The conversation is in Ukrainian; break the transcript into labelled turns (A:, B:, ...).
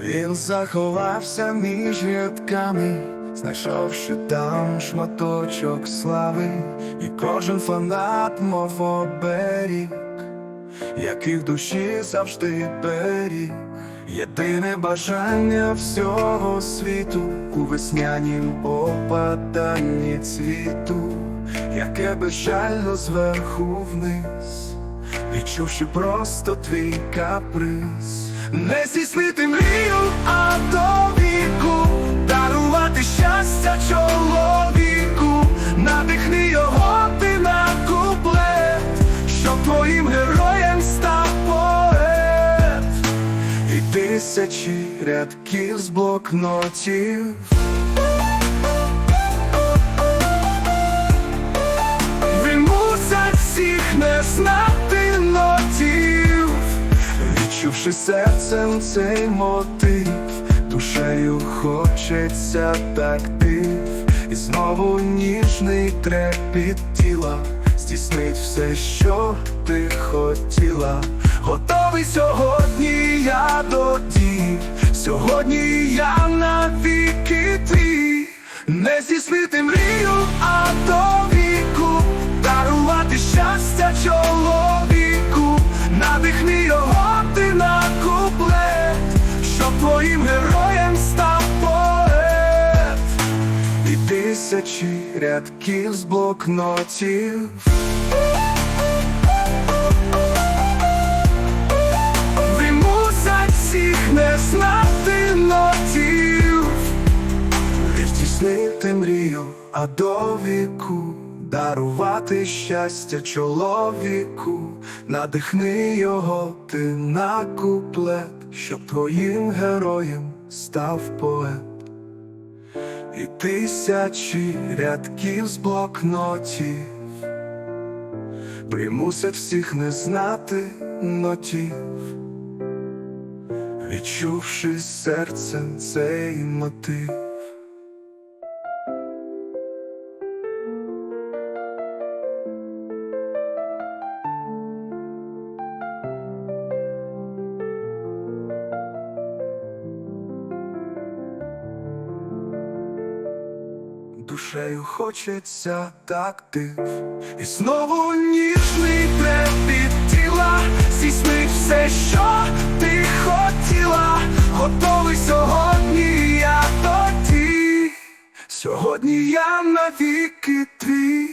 A: Він заховався між рядками, знайшовши там шматочок слави, і кожен фанат мов оберіг, який в душі завжди беріг. Єдине бажання всього світу у веснянім опаданні цвіту, яке безжально зверху вниз, відчувши просто твій каприз, не здійснити мрію, а до віку, дарувати щастя чоловіку, надихни його ти на куплет, щоб твоїм героєм став поет. І тисячі рядків з блокнотів Відчувши серцем цей мотив. Душею хочеться так див І знову ніжний трепіт тіла. Здійснить все, що ти хотіла. Готовий сьогодні я до дій. Сьогодні я навіки твій. Не здійснити мрію, а до Твоїм героєм став поет І тисячі рядків з блокнотів. Він мусить всіх не знати нотів. Відтіснити мрію, а до віку Дарувати щастя чоловіку, надихни його ти на куплет, щоб твоїм героєм став поет. І тисячі рядків з блокнотів примусить всіх не знати нотів, відчувши серцем цей мотив. Душею хочеться так див І знову ніжний трепіт тіла. Здійснить все, що ти хотіла. Готовий сьогодні я тоді Сьогодні я навіки твій